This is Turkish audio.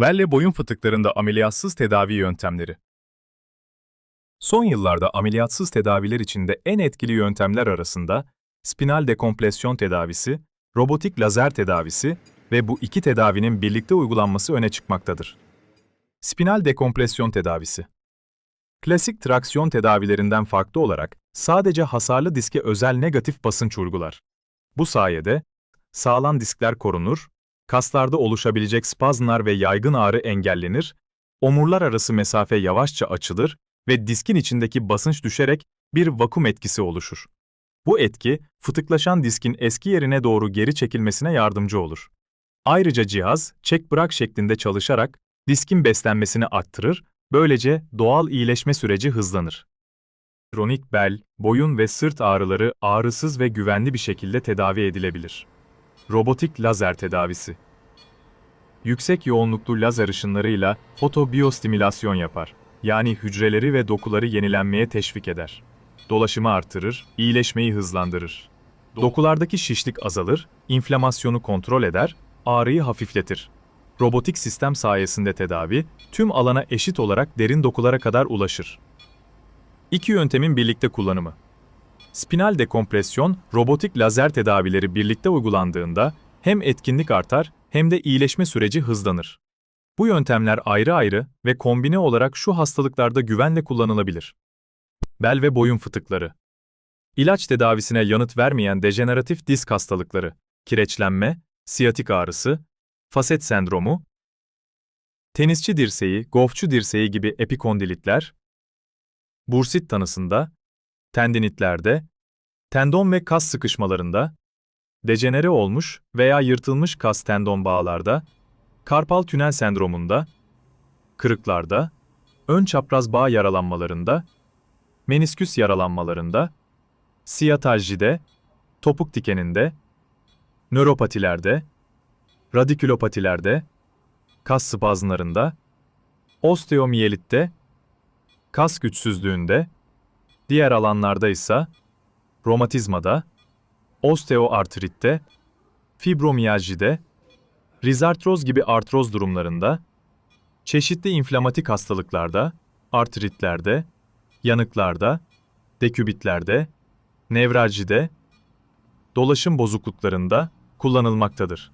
Bel ve boyun fıtıklarında ameliyatsız tedavi yöntemleri. Son yıllarda ameliyatsız tedaviler içinde en etkili yöntemler arasında spinal dekompresyon tedavisi, robotik lazer tedavisi ve bu iki tedavinin birlikte uygulanması öne çıkmaktadır. Spinal dekompresyon tedavisi Klasik traksiyon tedavilerinden farklı olarak sadece hasarlı diske özel negatif basınç uygular. Bu sayede sağlam diskler korunur, kaslarda oluşabilecek spazmlar ve yaygın ağrı engellenir, omurlar arası mesafe yavaşça açılır ve diskin içindeki basınç düşerek bir vakum etkisi oluşur. Bu etki, fıtıklaşan diskin eski yerine doğru geri çekilmesine yardımcı olur. Ayrıca cihaz, çek bırak şeklinde çalışarak diskin beslenmesini arttırır, böylece doğal iyileşme süreci hızlanır. Kronik bel, boyun ve sırt ağrıları ağrısız ve güvenli bir şekilde tedavi edilebilir. Robotik lazer tedavisi. Yüksek yoğunluklu lazer ışınlarıyla fotobiyostimülasyon yapar. Yani hücreleri ve dokuları yenilenmeye teşvik eder. Dolaşımı artırır, iyileşmeyi hızlandırır. Dokulardaki şişlik azalır, inflamasyonu kontrol eder, ağrıyı hafifletir. Robotik sistem sayesinde tedavi, tüm alana eşit olarak derin dokulara kadar ulaşır. İki yöntemin birlikte kullanımı. Spinal dekompresyon, robotik lazer tedavileri birlikte uygulandığında hem etkinlik artar hem de iyileşme süreci hızlanır. Bu yöntemler ayrı ayrı ve kombine olarak şu hastalıklarda güvenle kullanılabilir. Bel ve boyun fıtıkları. İlaç tedavisine yanıt vermeyen dejeneratif disk hastalıkları, kireçlenme, siyatik ağrısı, faset sendromu, tenisçi dirseği, golfçu dirseği gibi epikondilitler, bursit tanısında, tendinitlerde, tendon ve kas sıkışmalarında, dejenere olmuş veya yırtılmış kas tendon bağlarda, karpal tünel sendromunda, kırıklarda, ön çapraz bağ yaralanmalarında, menisküs yaralanmalarında, siyataljide, topuk dikeninde, nöropatilerde, radikülopatilerde, kas spazmlarında, osteomiyelitte, kas güçsüzlüğünde, diğer alanlarda ise romatizmada, osteoartritte, fibromiyajide, rizartroz gibi artroz durumlarında, çeşitli inflamatik hastalıklarda, artritlerde, yanıklarda, dekübitlerde, nevralcide, dolaşım bozukluklarında kullanılmaktadır.